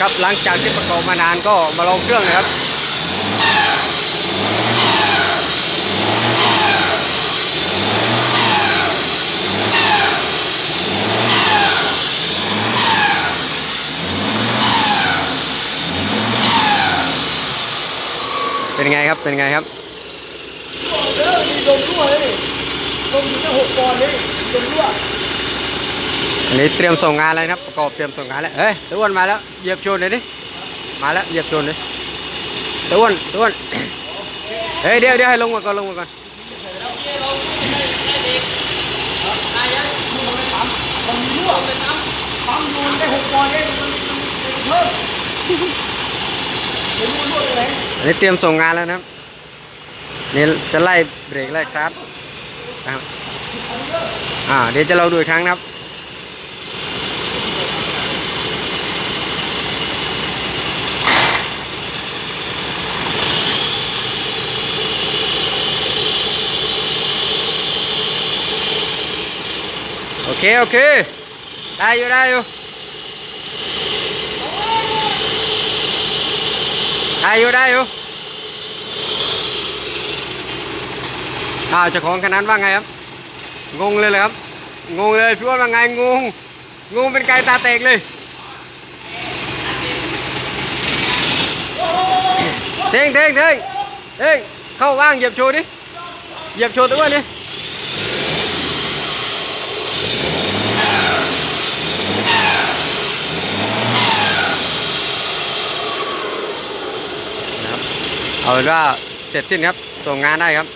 ครับหลังจากที่ประกอบมานานก็มาลองเครื่องนะครับเป็นไงครับ เป็นไงครับเออมีลมรั่วเลยลมอยู่แค่หกปอนด์เลยลมรั่ว อันนี้เตรียมส่งงานเลยนะครับประกอบเตรียมส่งงานแล้วเฮ้ยตะอ้วนมาแล้วเหยียบโชนเลยดิมาแล้วเหยียบโชนเลยตะอ้วนตะอ้วนเฮ้ยเดี๋ยวเดี๋ยวให้ลงมาก่อนลงมาก่อนมันมีรั่วปั๊มอยู่แค่หกปอนด์เองมันนี้เตรียมส่งงานแล้วนะครับนี่จะไล่เบรกไล่คลัตช์นะครับอ่าเดี๋ยวจะเราดูอีกครั้งนะครับ โอเค โอเค ได้อยู่ ได้อยู่ได้อยู่ได้อยู่อ้าวเจ้าของคันนั้นว่าไงครับ งงเลยเลยครับ งงเลยพี่อ้วนว่าไงงง งงเป็นไก่ตาเตกเลยเท่งเท่งเท่งเท่งเข้าว่างเหยียบโชว์ดิ เหยียบโชว์ตัวอ้ดินะครับ เอาเป็นว่าเสร็จสิ้นครับส่งงานได้ครับ